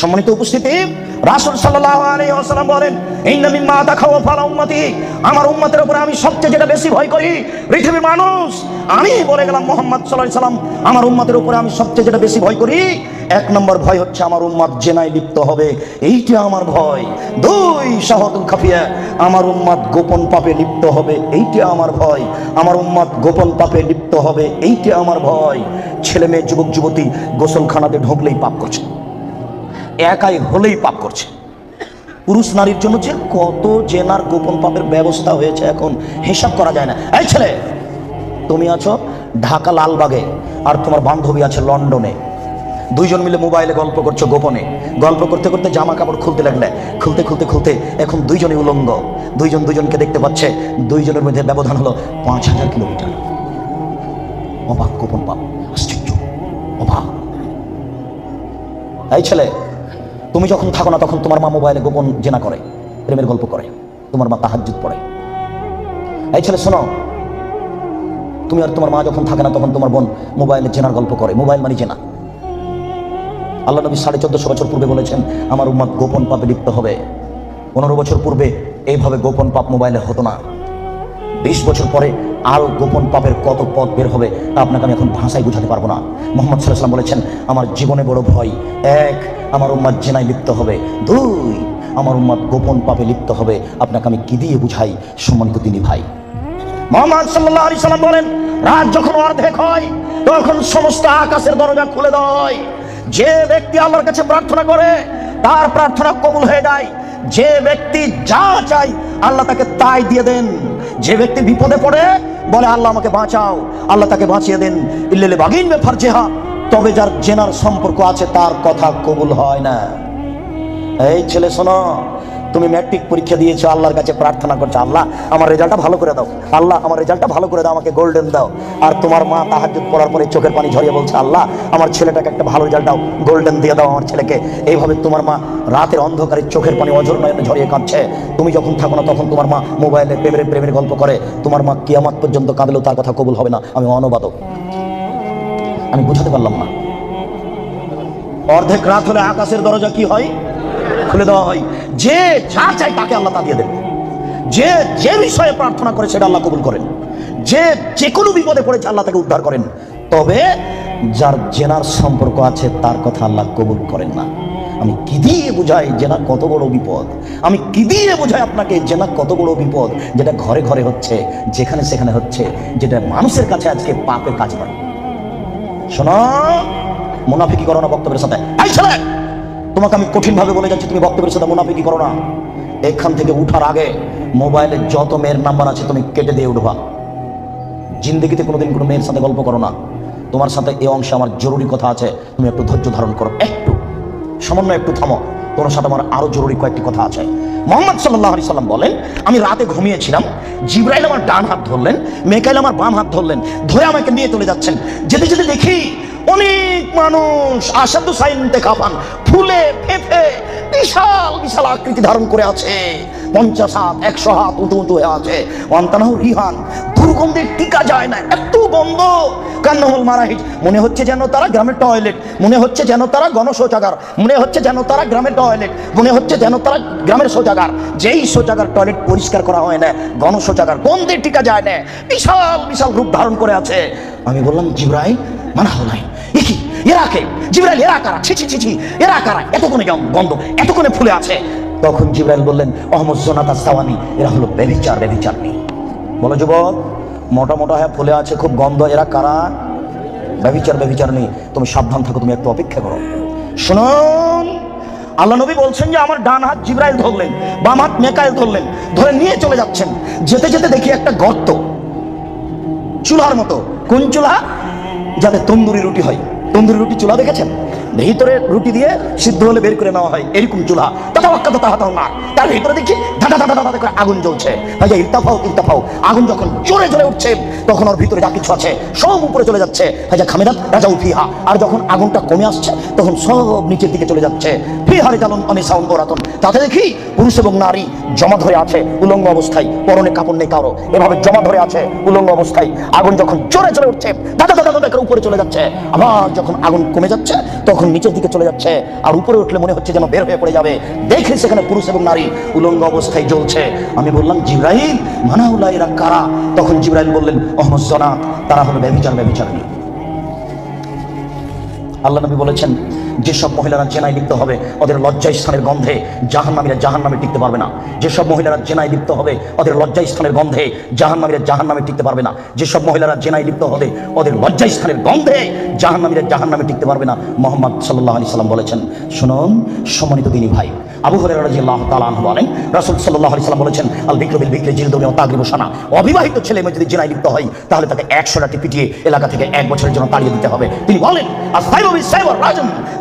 সম্মানিত উপস্থিতি, রাসূল সাল্লাল্লাহু আলাইহি ওয়াসাল্লাম বলেন, ইন্না মিম্মা তাখাওয়াফা আলা উম্মতি। আমার উম্মতের উপরে আমি সবচেয়ে যেটা বেশি ভয় করি, পৃথিবীর মানুষ। আমি বলে গেলাম মোহাম্মদ আলাইহি সাল্লাম আমার উম্মতের উপরে আমি সবচেয়ে যেটা বেশি ভয় করি, এক নম্বর ভয় হচ্ছে আমার উম্মত জেনায় লিপ্ত হবে। এইটা আমার ভয়। দুই শাহাদুল খাফিয়া, আমার উম্মত গোপন পাপে লিপ্ত হবে। এইটা আমার ভয়। আমার উম্মত গোপন পাপে লিপ্ত হবে। এইটা আমার ভয়। ছেলে মেয়ে যুবক, যুবতী গোসলখানাতে ঢুকলেই পাপ করছে। একাই হলেই পাপ করছে। পুরুষ নারীর জন্য যে কত জেনার গোপন পাপের ব্যবস্থা হয়েছে এখন, হিসাব করা যায় না। এই ছেলে, তুমি আছো ঢাকা লালবাগে আর তোমার বান্ধবী আছে লন্ডনে। দুইজন মিলে মোবাইলে গল্প করছ গোপনে। গল্প করতে করতে জামা কাপড় খুলতে লাগলে। খুলতে খুলতে খুলতে এখন দুইজনই উলঙ্গ। দুইজন দুইজনকে দেখতে পাচ্ছে। দুইজনের মধ্যে ব্যবধান হলো পাঁচ হাজার কিলোমিটার। অবাক গোপন পাপ। আশ্চর্য। অবাক। এই ছেলে তুমি যখন থাকো না, তখন তোমার মা মোবাইলে গোপন জেনা করে, প্রেমের গল্প করে, তোমার মা তাহাজ্জুদ পড়ে। এই ছেলে, শোনো, তুমি আর তোমার মা যখন থাকে না, তখন তোমার বোন মোবাইলে জেনার গল্প করে, মোবাইল মানে জেনা। আল্লাহ নবী সাড়ে চোদ্দশো বছর পূর্বে বলেছেন, আমার উম্মাদ গোপন পাপে লিপ্ত হবে। পনেরো বছর পূর্বে এইভাবে গোপন পাপ মোবাইলে হতো না। বিশ বছর পরে আরও গোপন পাপের কত পথ বের হবে তা আপনাকে আমি এখন ভাষায় বুঝাতে পারব না। মোহাম্মদ সাল্লাম বলেছেন, আমার জীবনে বড় ভয়। এক, আমার উম্মাদ জেনায় লিপ্ত হবে। দুই, আমার উম্মাদ গোপন পাপে লিপ্ত হবে। আপনাকে আমি কি দিয়ে বুঝাই, সম্মানিত তিনি ভাই? মোহাম্মদ সাল্লাহ আলি সাল্লাম বলেন, রাত যখন অর্ধেক হয়, তখন সমস্ত আকাশের দরজা খুলে দেয় যে ব্যক্তি আল্লাহর কাছে প্রার্থনা করে, তার প্রার্থনা কবুল হয়ে যায়। যে ব্যক্তি যা চাই আল্লাহ তাকে তাই দিয়ে দেন। যে ব্যক্তি বিপদে পড়ে বলে, আল্লাহ আমাকে বাঁচাও। আল্লাহ তাকে বাঁচিয়ে দেন। ইল্লেলে বাগিন বে জেহা তবে যার জেনার সম্পর্ক আছে, তার কথা কবুল হয় না। এই ছেলে শোনো তুমি ম্যাট্রিক পরীক্ষা দিয়েছ, আল্লাহর কাছে প্রার্থনা করছ, আল্লাহ, আমার রেজাল্টটা ভালো করে দাও। আল্লাহ, আমার রেজাল্টটা ভালো করে দাও, আমাকে গোল্ডেন দাও। আর তোমার মা তাহাজ্জুদ পড়ার পরে চোখের পানি ঝরিয়ে বলছে, আল্লাহ, আমার ছেলেটাকে একটা ভালো রেজাল্ট দাও গোল্ডেন দিয়ে দাও আমার ছেলেকে। এইভাবে তোমার মা রাতের অন্ধকারে চোখের পানি অজর নয়নে ঝরিয়ে কাঁদছে। তুমি যখন থাকো না, তখন তোমার মা মোবাইলে প্রেমের প্রেমের গল্প করে। তোমার মা কিয়ামাত পর্যন্ত কাঁদলেও তার কথা কবুল হবে না। আমি অনুবাদক। আমি বুঝাতে পারলাম না। অর্ধেক রাত হলে আকাশের দরজা কি হয়? খুলে দেওয়া হয়। যে যা চাই তাকে আল্লাহ তা দিয়ে দেন যে যে বিষয়ে প্রার্থনা করে সেটা আল্লাহ কবুল করেন। যে যে কোনো বিপদে পড়েছে আল্লাহ তাকে উদ্ধার করেন। তবে যার জেনার সম্পর্ক আছে, তার কথা আল্লাহ কবুল করেন না। আমি কি দিয়ে বুঝাই জেনা কত বড় বিপদ? আমি কি দিয়ে বুঝাই আপনাকে জেনা কত বড় বিপদ? যেটা ঘরে ঘরে হচ্ছে, যেখানে সেখানে হচ্ছে, যেটা মানুষের কাছে আজকে পাপের কাজ করে। শোনো মুনাফিকি করো না বক্তব্যের সাথে। তোমাকে আমি কঠিন ভাবে বলে যাচ্ছি, তুমি বক্তব্যের সাথে মুনাফিকি করো না। এখান থেকে উঠার আগে মোবাইলে যত মেয়ের নাম্বার আছে তুমি কেটে দিয়ে উঠবা। জিন্দগিতে কোনোদিন কোনো মেয়ের সাথে গল্প করো না। তোমার সাথে এই অংশে আমার জরুরি কথা আছে, তুমি একটু ধৈর্য ধারণ করো। একটু, সামান্য একটু থামো। তোমার সাথে আমার আরও জরুরি কয়েকটি কথা আছে। মোহাম্মদ সাল্লাহ আলি সাল্লাম বলেন, আমি রাতে ঘুমিয়েছিলাম, জিব্রাইল আমার ডান হাত ধরলেন, মেকাইল আমার বাম হাত ধরলেন, ধরে আমাকে নিয়ে চলে যাচ্ছেন। যেতে যেতে দেখি অনেক মানুষ আসাদু সাইনতে কাফান ফুলে ফেফে বিশাল বিশাল আকৃতি ধারণ করে আছে। পঞ্চাশ হাত, একশো হাত উঁচু উঁচু হয়ে আছে। অন্তানাহ রিহান দুর্গন্ধে টিকা যায় না, এত গন্ধ। কান্নামল মারাহিজ মনে হচ্ছে যেন তারা গ্রামের টয়লেট, মনে হচ্ছে যেন তারা গণশৌচাগার, মনে হচ্ছে যেন তারা গ্রামের টয়লেট, মনে হচ্ছে যেন তারা গ্রামের শৌচাগার। যেই শৌচাগার টয়লেট পরিষ্কার করা হয় না, গণশৌচাগার গন্ধে টিকা যায় না, বিশাল বিশাল রূপ ধারণ করে আছে। আমি বললাম জিব্রাই মানা হল নাই। কি? এরা কে? জিব্রাইল, এরা কারা? ছি ছি ছি ছি। এরা কারা? এতক্ষণে গন্ধ? এতক্ষণে ফুলে আছে। তখন জিব্রাইল বললেন, অহমদ জোনাতা সাওয়ানি এরা হলো বেবিচার বেবিচারনি বলো যুবক, মোটা মোটা হ্যাঁ ফুলে আছে খুব গন্ধ। এরা কারা? ব্যবিচার ব্যবিচার নেই তুমি সাবধান থাকো, তুমি একটু অপেক্ষা করো। শুনুন, আল্লাহ নবী বলছেন যে, আমার ডান হাত জিব্রাইল ধরলেন, বাম হাত মেকাইল ধরলেন, ধরে নিয়ে চলে যাচ্ছেন। যেতে যেতে দেখি একটা গর্ত। চুলার মতো। কোন চুলা? যাতে তন্দুরি রুটি হয়। তন্দুরি রুটি চুলা দেখেছেন? ভিতরে রুটি দিয়ে সিদ্ধ হলে বের করে নেওয়া হয়। এরকম চুলা। তার ভিতরে দেখি করে আগুন জ্বলছে। ভাই ইর্তাফাও আগুন যখন জোরে জোরে উঠছে, তখন ওর ভিতরে যা কিছু আছে সব উপরে চলে যাচ্ছে। ভাইজা খামেদাত রাজা উফিহা আর যখন আগুনটা কমে আসছে, তখন সব নিচের দিকে চলে যাচ্ছে। ফিহারে জালন অনে সাউন ওরাতন তাতে দেখি পুরুষ এবং নারী জমা ধরে আছে উলঙ্গ অবস্থায়। পরনে কাপড় নেই কারও। এভাবে জমা ধরে আছে উলঙ্গ অবস্থায়। আগুন যখন জোরে জোরে উঠছে দাদা দাদা দাদা উপরে চলে যাচ্ছে। আবার যখন আগুন কমে যাচ্ছে, তখন একদম নিচের দিকে চলে যাচ্ছে আর উপরে উঠলে মনে হচ্ছে যেন বের হয়ে পড়ে যাবে। দেখে সেখানে পুরুষ এবং নারী উলঙ্গ অবস্থায় জ্বলছে। আমি বললাম জিব্রাহিম মানাউল্লাহ, এরা কারা? তখন জিব্রাহিম বললেন, অহমদ জনাত তারা হলো ব্যবিচার ব্যবিচারণী আল্লাহ নবী বলেছেন যেসব মহিলারা জেনায় লিপ্ত হবে, ওদের লজ্জা স্থানের গন্ধে জাহান্নামীরা জাহান্নামে টিকতে পারবে না। যেসব মহিলারা জেনায় লিপ্ত হবে, ওদের লজ্জা স্থানের গন্ধে জাহান্নামীরা জাহান্নামে টিকতে পারবে না। যেসব মহিলারা জেনায় লিপ্ত হবে, ওদের লজ্জা স্থানের গন্ধে জাহান্নামীরা জাহান্নামে টিকতে পারবে না, মোহাম্মদ সাল্লাহ আলি সাল্লাম বলেছেন। শুনুন, সম্মানিত দিনী ভাই, আবু হরের রাজি আল্লাহ তালাহ বলেন, রাসুল সাল্লাহ আলি সাল্লাম বলেছেন, আল বিক্রবিল বিক্রে জিল দমে তাগরিব সানা অবিবাহিত ছেলে মেয়ে যদি জেনায় লিপ্ত হয়, তাহলে তাকে একশো লাঠি পিটিয়ে এলাকা থেকে এক বছরের জন্য তাড়িয়ে দিতে হবে। তিনি বলেন আর সাইবর রাজন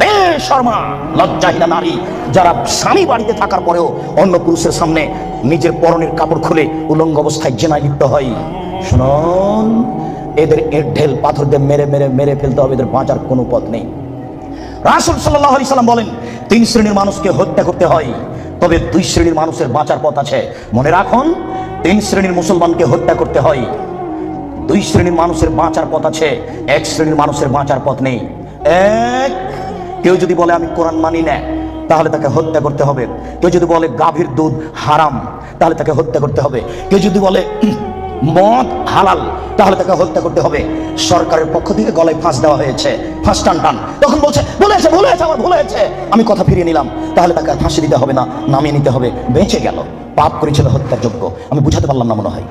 বেশর্মা, লজ্জাহীনা নারী, যারা স্বামী বাড়িতে থাকার পরেও অন্য পুরুষের সামনে নিজের পরনের কাপড় খুলে উলঙ্গ অবস্থায় জেনায় লিপ্ত হয়। শুনুন, এদের এর ঢেল পাথর দিয়ে মেরে মেরে মেরে ফেলতে হবে, এদের বাঁচার কোনো পথ নেই। রাসুল সাল্লাহ আলি বলেন, তিন শ্রেণির মানুষকে হত্যা করতে হয়, তবে দুই শ্রেণির মানুষের বাঁচার পথ আছে। মনে রাখুন, তিন শ্রেণির মুসলমানকে হত্যা করতে হয়, দুই শ্রেণির মানুষের বাঁচার পথ আছে, এক শ্রেণির মানুষের বাঁচার পথ নেই। এক কেউ যদি বলে, আমি কোরআন মানি না, তাহলে তাকে হত্যা করতে হবে। কেউ যদি বলে, গাভীর দুধ হারাম, তাহলে তাকে হত্যা করতে হবে। কেউ যদি বলে মদ হালাল, তাহলে তাকে হত্যা করতে হবে। সরকারের পক্ষ থেকে গলায় ফাঁস দেওয়া হয়েছে। ফাঁস টান টান। তখন বলছে, ভুলে আছে ভুলে আছে আমার ভুলে আছে আমি কথা ফিরিয়ে নিলাম। তাহলে তাকে ফাঁসি দিতে হবে না, নামিয়ে নিতে হবে। বেঁচে গেল। পাপ করেছিল হত্যার যোগ্য আমি বুঝাতে পারলাম না মনে হয়।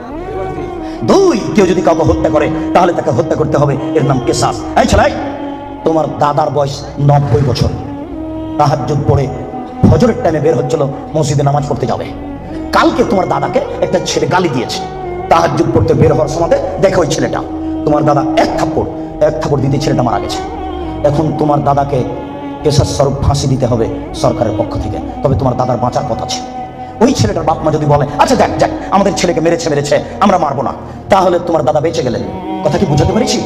দুই, কেউ যদি কাউকে হত্যা করে, তাহলে তাকে হত্যা করতে হবে। এর নাম কেসাস। এই ছেলে তোমার দাদার বয়স নব্বই বছর। তাহাজ্জুদ পড়ে হজরের টাইমে বের হচ্ছিল, মসজিদে নামাজ পড়তে যাবে। কালকে তোমার দাদাকে একটা ছেলে গালি দিয়েছে। তাহাজ্জুদ পড়তে বের হওয়ার সময় দেখো ওই ছেলেটা। তোমার দাদা এক থাপ্পড় এক থাপ্পড় দিতে ছেলেটা মারা গেছে। এখন তোমার দাদাকে কেসার স্বরূপ ফাঁসি দিতে হবে সরকারের পক্ষ থেকে। তবে তোমার দাদার বাঁচার কথা আছে। ওই ছেলেটার বাপ মা যদি বলে আচ্ছা দেখ দেখ, আমাদের ছেলেকে মেরেছে মেরেছে, আমরা মারবো না। তাহলে তোমার দাদা বেঁচে গেলেন। কথা কি বুঝাতে পেরেছি?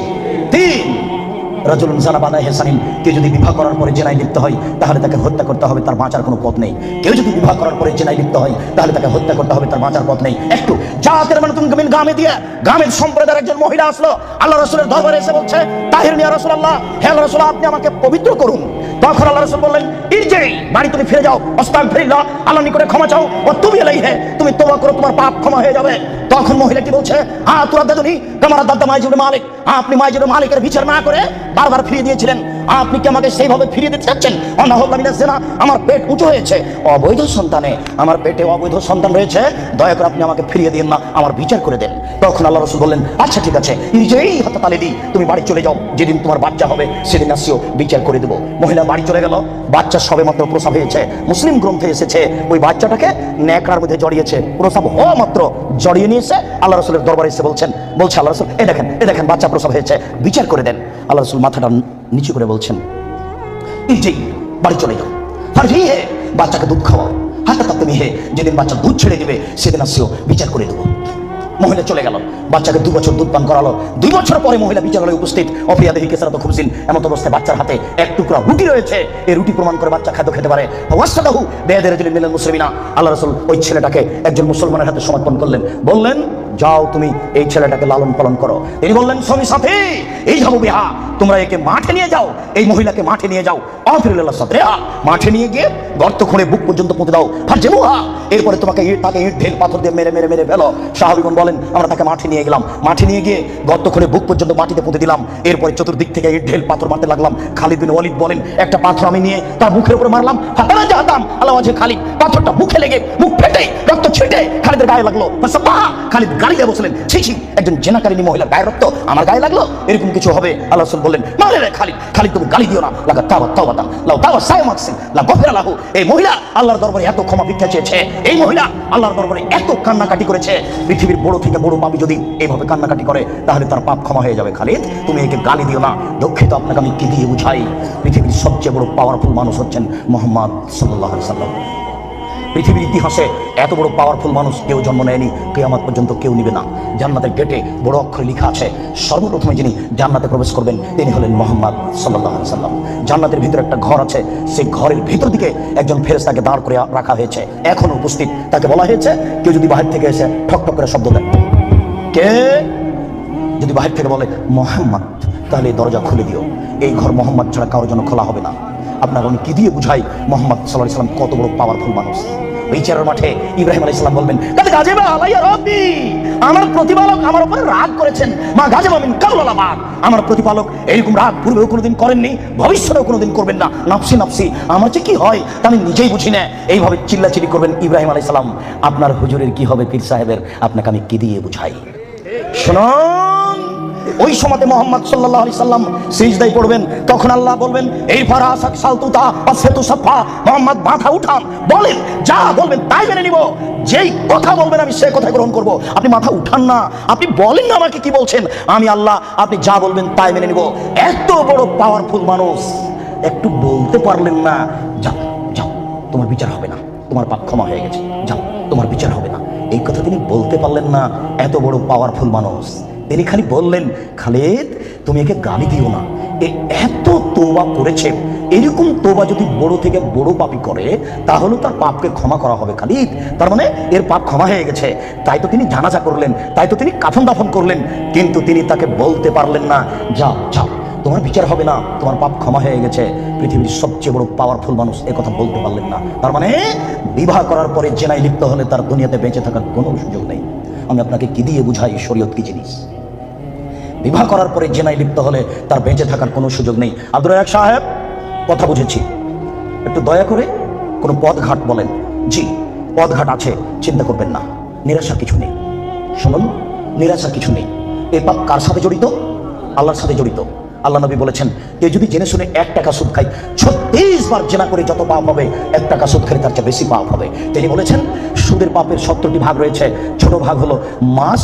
রাজুলুন হেসানিন কেউ যদি বিবাহ করার পরে জেনায় লিপ্ত হয়, তাহলে তাকে হত্যা করতে হবে, তার বাঁচার কোনো পথ নেই। কেউ যদি বিবাহ করার পরে জেনায় লিপ্ত হয়, তাহলে তাকে হত্যা করতে হবে, তার বাঁচার পথ নেই। একটু জাতের মানে তুমি গামে দিয়ে গামের সম্প্রদায়ের একজন মহিলা আসলো, আল্লাহ রসুলের দরবারে এসে বলছে, তাহির নিয়া রসুল আল্লাহ হে রসুল, আপনি আমাকে পবিত্র করুন। তখন আল্লাহ রসুল বললেন ইরজে বাড়ি তুমি ফিরে যাও, অস্তাক ফিরিল্লাহ আল্লাহ নিকটে ক্ষমা চাও। ও তুমি এলাই হে তুমি তোমা করো, তোমার পাপ ক্ষমা হয়ে যাবে। তখন মহিলাটি বলছে হ্যাঁ তোরা দাদুনি তোমার দাদা মাইজুর মালিক, আপনি মাইজুর মালিকের বিচার না করে বারবার ফিরিয়ে দিয়েছিলেন। আপনি কি আমাকে সেইভাবে ফিরিয়ে দিতে চাচ্ছেন? অনাহল্লামিনা সেনা আমার পেট উঁচু হয়েছে। অবৈধ সন্তানে, আমার পেটে অবৈধ সন্তান রয়েছে। দয়া করে আপনি আমাকে ফিরিয়ে দিন না, আমার বিচার করে দেন। তখন আল্লাহ রসুল বললেন আচ্ছা ঠিক আছে, নিজেই হাতে তালে দিই, তুমি বাড়ি চলে যাও, যেদিন তোমার বাচ্চা হবে, সেদিন আসিও, বিচার করে দেবো। মহিলা বাড়ি চলে গেল, বাচ্চা সবে মাত্র প্রসব হয়েছে, মুসলিম গ্রন্থে এসেছে, ওই বাচ্চাটাকে ন্যাকড়ার মধ্যে জড়িয়েছে, প্রসব হওয়া মাত্র জড়িয়ে নিয়েছে, আল্লাহ রসুলের দরবারে এসে বলছেন, বলছে আল্লাহ রসুল, এ দেখেন এ দেখেন, বাচ্চা প্রসব হয়েছে, বিচার করে দেন। আল্লাহ রসুল মাথাটা নিচু করে বলছেন ইজি বাড়ি চলে যাও। আর হি হে বাচ্চাকে দুধ খাওয়াও, হাতে তাতে হে যেদিন বাচ্চা দুধ ছেড়ে দেবে, সেদিন আসিও, বিচার করে দেবো। মহিলা চলে গেল। বাচ্চাকে দু বছর দুধ পান করালো। দুই বছর পরে মহিলা বিচারালয়ে উপস্থিত। অপ্রিয়া দেহি কেসারা তো খুবছিন এমন অবস্থায় বাচ্চার হাতে এক টুকরা রুটি রয়েছে। এই রুটি প্রমাণ করে বাচ্চা খাদ্য খেতে পারে। ওয়াসাদাহু বেয়াদের জন্য মিলেন মুসলিমিনা। আল্লাহ রসুল ওই ছেলেটাকে একজন মুসলমানের হাতে সমর্পণ করলেন। বললেন, যাও তুমি এই ছেলেটাকে লালন পালন করো। তিনি বললেন, স্বামী সাথে, এই যাব বিহা। তোমরা একে মাঠে নিয়ে যাও। এই মহিলাকে মাঠে নিয়ে যাও। অফিরুল্লাহ সাথে মাঠে নিয়ে গিয়ে গর্ত খুঁড়ে বুক পর্যন্ত পুঁতে দাও। ফার্জে মুহা এরপরে তোমাকে ইট, তাকে ইট ঢেল পাথর দিয়ে মেরে মেরে মেরে ফেলো। সাহাবিগণ বলেন আমরা তাকে মাঠে নিয়ে গেলাম। মাঠে নিয়ে গিয়ে গর্ত খুলে বুক পর্যন্ত মাটিতে পুঁতে দিলাম। এরপরে চতুর্দিক থেকে ঢেল পাথর মারতে লাগলাম। খালিদ বিন ওয়ালিদ বলেন, একটা পাথর আমি নিয়ে তার মুখের উপরে মারলাম। আল্লাহ খালিদ পাথরটা মুখে লেগে মুখ রক্ত ছিটে খালিদের গায়ে লাগল। খালিদ বসলেন। একজন জেনাকারিনী মহিলার গায়ে রক্ত আমার গায়ে লাগল। এরকম কিছু হবে, আল্লাহ রসুল বললেন মারে রে খালিদ খালিদ তুমি গালি দিও না। লাগা লাও সায় মাকসিন লা গফিরা এই মহিলা আল্লাহর দরবারে এত ক্ষমা ভিক্ষা চেয়েছে। এই মহিলা আল্লাহর দরবারে এত কান্নাকাটি করেছে। পৃথিবীর বড় থেকে বড় পাপি যদি এইভাবে কান্নাকাটি করে, তাহলে তার পাপ ক্ষমা হয়ে যাবে খালিদ। তুমি একে গালি দিও না। দুঃখিত, আপনাকে আমি কি দিয়ে বুঝাই? পৃথিবীর সবচেয়ে বড় পাওয়ারফুল মানুষ হচ্ছেন মোহাম্মদ সাল্লাহ সাল্লাম পৃথিবীর ইতিহাসে এত বড় পাওয়ারফুল মানুষ কেউ জন্ম নেয়নি, কেয়ামত পর্যন্ত কেউ নিবে না। জান্নাতের গেটে বড় অক্ষরে লেখা আছে, সর্বপ্রথমে যিনি জান্নাতে প্রবেশ করবেন, তিনি হলেন মোহাম্মদ সাল্লাহ সাল্লাম। জান্নাতের ভিতরে একটা ঘর আছে, সেই ঘরের ভিতর দিকে একজন ফেরেস্তাকে দাঁড় করে রাখা হয়েছে। এখনও উপস্থিত। তাকে বলা হয়েছে, কেউ যদি বাহির থেকে এসে ঠক ঠক করে শব্দ দেয়। কে? যদি বাহির থেকে বলে, মোহাম্মদ, তাহলে দরজা খুলে দিও। এই ঘর মোহাম্মদ ছাড়া কারোর জন্য খোলা হবে না। আপনার আমি কি দিয়ে বুঝাই? মোহাম্মদ সাল্লাহ সাল্লাম কত বড় পাওয়ারফুল মানুষ। মাঠে ইব্রাহিম আলাইহিস সালাম বলবেন আমার প্রতিপালক আমার উপরে রাগ করেছেন, মা আমার প্রতিপালক এরকম রাগ পূর্বেও কোনোদিন করেননি, ভবিষ্যতেও কোনোদিন করবেন না। নাফসি নাফসি, আমার যে কি হয় তা আমি নিজেই বুঝি না। এইভাবে চিল্লাচিল্লি করবেন ইব্রাহিম সালাম। আপনার হুজুরের কি হবে পীর সাহেবের? আপনাকে আমি কি দিয়ে বুঝাই? শুনুন। ওই সময়তে মোহাম্মদ সাল্লাহ আলি সাল্লাম সিজদাই পড়বেন, তখন আল্লাহ বলবেন, এই ফারা সাক সালতুতা বা সেতু সাফা, মোহাম্মদ মাথা উঠান, বলেন, যা বলবেন তাই মেনে নিব। যেই কথা বলবেন আমি সে কথা গ্রহণ করব। আপনি মাথা উঠান না, আপনি বলেন না আমাকে কি বলছেন। আমি আল্লাহ, আপনি যা বলবেন তাই মেনে নিব। এত বড় পাওয়ারফুল মানুষ, একটু বলতে পারলেন না, যাও যাও, তোমার বিচার হবে না, তোমার পাপ ক্ষমা হয়ে গেছে, যাও, তোমার বিচার হবে না। এই কথা তিনি বলতে পারলেন না, এত বড় পাওয়ারফুল মানুষ। তিনি খালি বললেন, খালেদ, তুমি একে গালি দিও না। এ এত তোবা করেছে। এরকম তোবা যদি বড় থেকে বড় পাপি করে, তাহলে তার পাপকে ক্ষমা করা হবে খালিদ। তার মানে এর পাপ ক্ষমা হয়ে গেছে। তাই তো তিনি জানাজা করলেন, তাই তো তিনি কাফন দাফন করলেন। কিন্তু তিনি তাকে বলতে পারলেন না, যাও যাও, তোমার বিচার হবে না, তোমার পাপ ক্ষমা হয়ে গেছে। পৃথিবীর সবচেয়ে বড় পাওয়ারফুল মানুষ কথা বলতে পারলেন না। তার মানে বিবাহ করার পরে জেনায় লিপ্ত হলে তার দুনিয়াতে বেঁচে থাকার কোনো সুযোগ নেই। আমি আপনাকে কি দিয়ে বুঝাই শরীয়ত কি জিনিস? বিবাহ করার পরে জেনায় লিপ্ত হলে তার বেঁচে থাকার কোনো সুযোগ নেই। আব্দুল রাজাক সাহেব, কথা বুঝেছি। একটু দয়া করে কোনো পথঘাট বলেন। জি, পথঘাট আছে, চিন্তা করবেন না। নিরাশা কিছু নেই। শুনুন, নিরাশা কিছু নেই। এ পাপ কার সাথে জড়িত? আল্লাহর সাথে জড়িত। আল্লাহ নবী বলেছেন, কেউ যদি জেনে শুনে এক টাকা সুদ খায়, ছত্রিশ বার জেনা করে যত পাপ হবে, এক টাকা সুদ খেলে তার চেয়ে বেশি পাপ হবে। তিনি বলেছেন, সুদের পাপের সত্তরটি ভাগ রয়েছে। ছোট ভাগ হলো মা